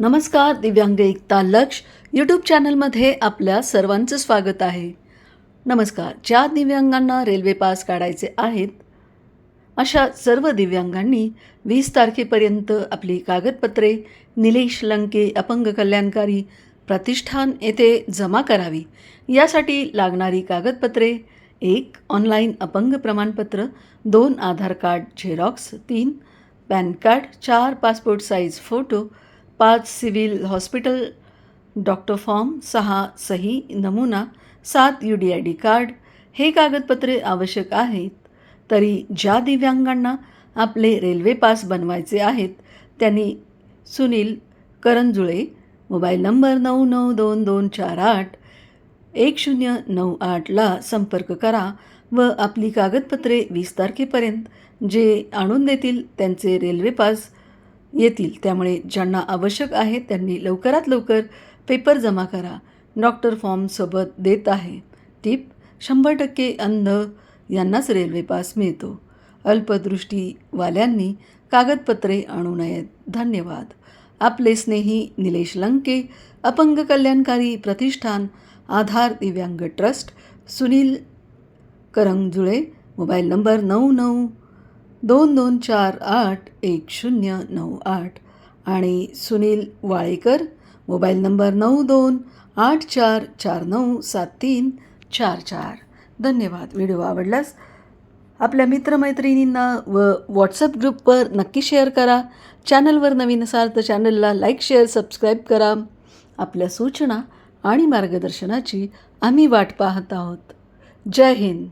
नमस्कार दिव्यांग एकता लक्ष यूट्यूब चॅनलमध्ये आपल्या सर्वांचं स्वागत आहे. नमस्कार ज्या दिव्यांगांना रेल्वे पास काढायचे आहेत अशा सर्व दिव्यांगांनी वीस तारखेपर्यंत आपली कागदपत्रे निलेश लंके अपंग कल्याणकारी प्रतिष्ठान येथे जमा करावी. यासाठी लागणारी कागदपत्रे एक ऑनलाईन अपंग प्रमाणपत्र दोन आधार कार्ड झेरॉक्स तीन पॅन कार्ड चार पासपोर्ट साईज फोटो पाच सिव्हिल हॉस्पिटल डॉक्टर फॉर्म सहा सही नमुना सात U D I D card हे कागदपत्रे आवश्यक आहेत. तरी ज्या दिव्यांगांना आपले रेल्वे पास बनवायचे आहेत त्यांनी सुनील करंजुळे मोबाईल नंबर नऊ नऊ दोन दोन चार आठ एक शून्य नऊ आठला संपर्क करा व आपली कागदपत्रे वीस तारखेपर्यंत जे आणून देतील त्यांचे रेल्वे पास येतील. त्यामुळे ज्यांना आवश्यक आहे त्यांनी लवकरात लवकर पेपर जमा करा. डॉक्टर फॉर्मसोबत देत आहे. टिप शंभर टक्के अंध यांनाच रेल्वे पास मिळतो. अल्पदृष्टीवाल्यांनी कागदपत्रे आणू नयेत. धन्यवाद. आपले स्नेही निलेश लंके अपंग कल्याणकारी प्रतिष्ठान Aadhar Divyang trust Sunil Karangjule mobile number नऊ नऊ दोन दोन चार आठ एक शून्य नऊ आठ. आणि सुनील वाळेकर मोबाईल नंबर नऊ दोन आठ चार चार नऊ सात तीन चार चार. धन्यवाद. व्हिडिओ आवडल्यास आपल्या मित्रमैत्रिणींना व व्हॉट्सअप ग्रुपवर नक्की शेअर करा. चॅनलवर नवीन असाल तर चॅनलला लाईक शेअर सबस्क्राईब करा. आपल्या सूचना आणि मार्गदर्शनाची आम्ही वाट पाहत आहोत. जय हिंद.